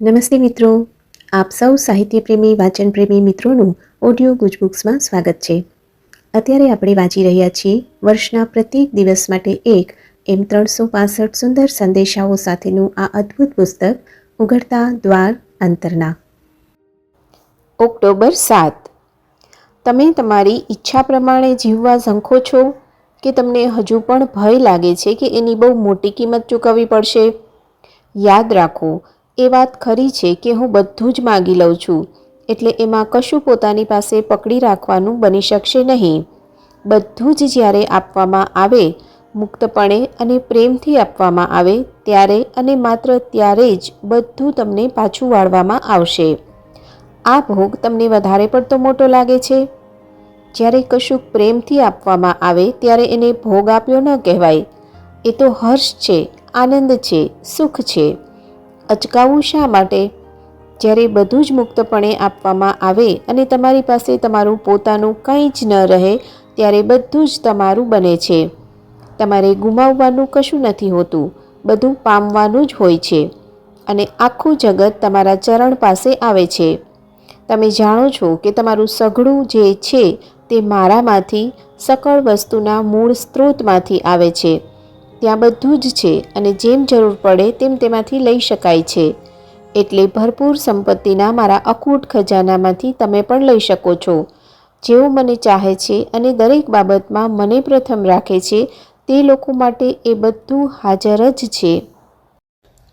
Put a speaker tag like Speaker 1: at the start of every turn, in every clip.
Speaker 1: નમસ્તે મિત્રો. આપ સૌ સાહિત્યપ્રેમી, વાચનપ્રેમી મિત્રોનું ઓડિયો ગુજબુક્સમાં સ્વાગત છે. અત્યારે આપણે વાંચી રહ્યા છીએ વર્ષના પ્રત્યેક દિવસ માટે એક એમ ત્રણસો પાસઠ સુંદર સંદેશાઓ સાથેનું આ અદ્ભુત પુસ્તક, ઉઘડતા દ્વાર અંતરના. ઓક્ટોબર સાત. તમે તમારી ઈચ્છા પ્રમાણે જીવવા ઝંખો છો કે તમને હજુ પણ ભય લાગે છે કે એની બહુ મોટી કિંમત ચૂકવવી પડશે? યાદ રાખો એ વાત ખરી છે કે હું બધું જ માગી લઉં છું, એટલે એમાં કશું પોતાની પાસે પકડી રાખવાનું બની શકશે નહીં. બધું જ જ્યારે આપવામાં આવે, મુક્તપણે અને પ્રેમથી આપવામાં આવે, ત્યારે અને માત્ર ત્યારે જ બધું તમને પાછું વાળવામાં આવશે. આ ભોગ તમને વધારે પડતો મોટો લાગે છે? જ્યારે કશુંક પ્રેમથી આપવામાં આવે, ત્યારે એને ભોગ આપ્યો ન કહેવાય. એ તો હર્ષ છે, આનંદ છે, સુખ છે. અચકાવવું શા માટે? જ્યારે બધું જ મુક્તપણે આપવામાં આવે અને તમારી પાસે તમારું પોતાનું કંઈ જ ન રહે, ત્યારે બધું જ તમારું બને છે. તમારે ગુમાવવાનું કશું નથી હોતું, બધું પામવાનું જ હોય છે અને આખું જગત તમારા ચરણ પાસે આવે છે. તમે જાણો છો કે તમારું સઘળું જે છે તે મારામાંથી, સકળ વસ્તુના મૂળ સ્ત્રોતમાંથી આવે છે. ત્યાં બધું જ છે અને જેમ જરૂર પડે તેમ તેમાંથી લઈ શકાય છે. એટલે ભરપૂર સંપત્તિના મારા અકૂટ ખજાનામાંથી તમે પણ લઈ શકો છો. જેઓ મને ચાહે છે અને દરેક બાબતમાં મને પ્રથમ રાખે છે, તે લોકો માટે એ બધું હાજર જ છે.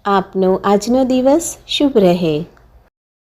Speaker 1: આપનો આજનો દિવસ શુભ રહે.